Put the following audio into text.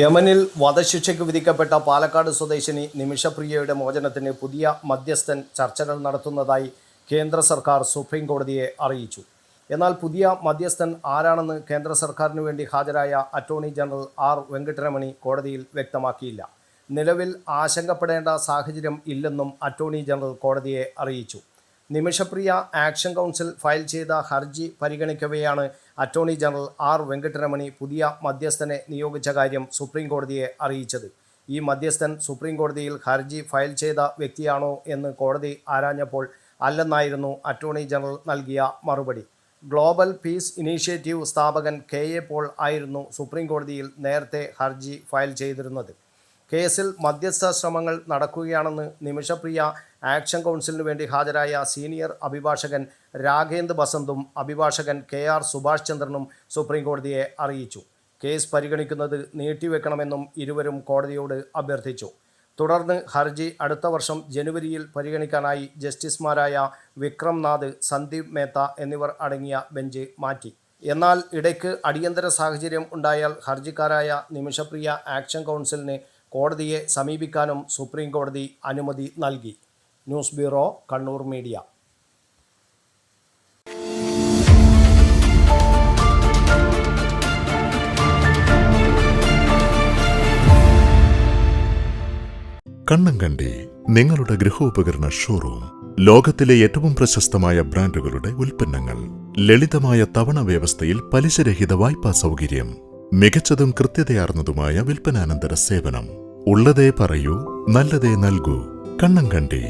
യമനിൽ വധശിക്ഷയ്ക്ക് വിധിക്കപ്പെട്ട പാലക്കാട് സ്വദേശിനി നിമിഷപ്രിയയുടെ മോചനത്തിന് പുതിയ മധ്യസ്ഥൻ ചർച്ചകൾ നടത്തുന്നതായി കേന്ദ്ര സർക്കാർ സുപ്രീം കോടതിയെ അറിയിച്ചു. എന്നാൽ പുതിയ മധ്യസ്ഥൻ ആരാണെന്ന് കേന്ദ്ര സർക്കാരിന് വേണ്ടി ഹാജരായ അറ്റോർണി ജനറൽ ആർ വെങ്കട്ടരമണി കോടതിയിൽ വ്യക്തമാക്കിയില്ല. നിലവിൽ ആശങ്കപ്പെടേണ്ട സാഹചര്യം ഇല്ലെന്നും അറ്റോർണി ജനറൽ കോടതിയെ അറിയിച്ചു. നിമിഷപ്രിയ ആക്ഷൻ കൗൺസിൽ ഫയൽ ചെയ്ത ഹർജി പരിഗണിക്കവെയാണ് അറ്റോർണി ജനറൽ ആർ വെങ്കട്ടരമണി പുതിയ മധ്യസ്ഥനെ നിയോഗിച്ച കാര്യം സുപ്രീം കോടതിയെ അറിയിച്ചത്. ഈ മധ്യസ്ഥൻ സുപ്രീം കോടതിയിൽ ഹർജി ഫയൽ ചെയ്ത വ്യക്തിയാണോ എന്ന് കോടതി ആരാഞ്ഞപ്പോൾ അല്ലെന്നായിരുന്നു അറ്റോർണി ജനറൽ നൽകിയ മറുപടി. ഗ്ലോബൽ പീസ് ഇനീഷ്യേറ്റീവ് സ്ഥാപകൻ കെ എ പോൾ ആയിരുന്നു സുപ്രീം കോടതിയിൽ നേരത്തെ ഹർജി ഫയൽ ചെയ്തിരുന്നത്. കേസിൽ മധ്യസ്ഥ ശ്രമങ്ങൾ നടക്കുകയാണെന്ന് നിമിഷപ്രിയ ആക്ഷൻ കൗൺസിലിനു വേണ്ടി ഹാജരായ സീനിയർ അഭിഭാഷകൻ രാഘേന്ദ് ബസന്തും അഭിഭാഷകൻ കെ ആർ സുഭാഷ് ചന്ദ്രനും സുപ്രീംകോടതിയെ അറിയിച്ചു. കേസ് പരിഗണിക്കുന്നത് നീട്ടിവെക്കണമെന്നും ഇരുവരും കോടതിയോട് അഭ്യർത്ഥിച്ചു. തുടർന്ന് ഹർജി അടുത്ത വർഷം ജനുവരിയിൽ പരിഗണിക്കാനായി ജസ്റ്റിസുമാരായ വിക്രം നാഥ് സന്ദീപ് മേത്ത എന്നിവർ അടങ്ങിയ ബെഞ്ച് മാറ്റി. എന്നാൽ ഇടയ്ക്ക് അടിയന്തര സാഹചര്യം ഉണ്ടായാൽ ഹർജിക്കാരായ നിമിഷപ്രിയ ആക്ഷൻ കൗൺസിലിന് കോടതിയെ സമീപിക്കാനും സുപ്രീം കോടതി അനുമതി നൽകി. News bureau Kannur media. Kannankandi നിങ്ങളുടെ ഗൃഹോപകരണ ഷോറൂം ലോകത്തിലെ ഏറ്റവും പ്രശസ്തമായ ബ്രാൻഡുകളുടെ ഉൽപ്പന്നങ്ങൾ ലളിതമായ തവണ വ്യവസ്ഥയിൽ പലിശരഹിത വായ്പാ സൗകര്യം. മികച്ചതും കൃത്യതയാർന്നതുമായ വിൽപ്പനാനന്തര സേവനം. ഉള്ളതേ പറയൂ നല്ലതേ നൽകൂ. കണ്ണങ്കണ്ടി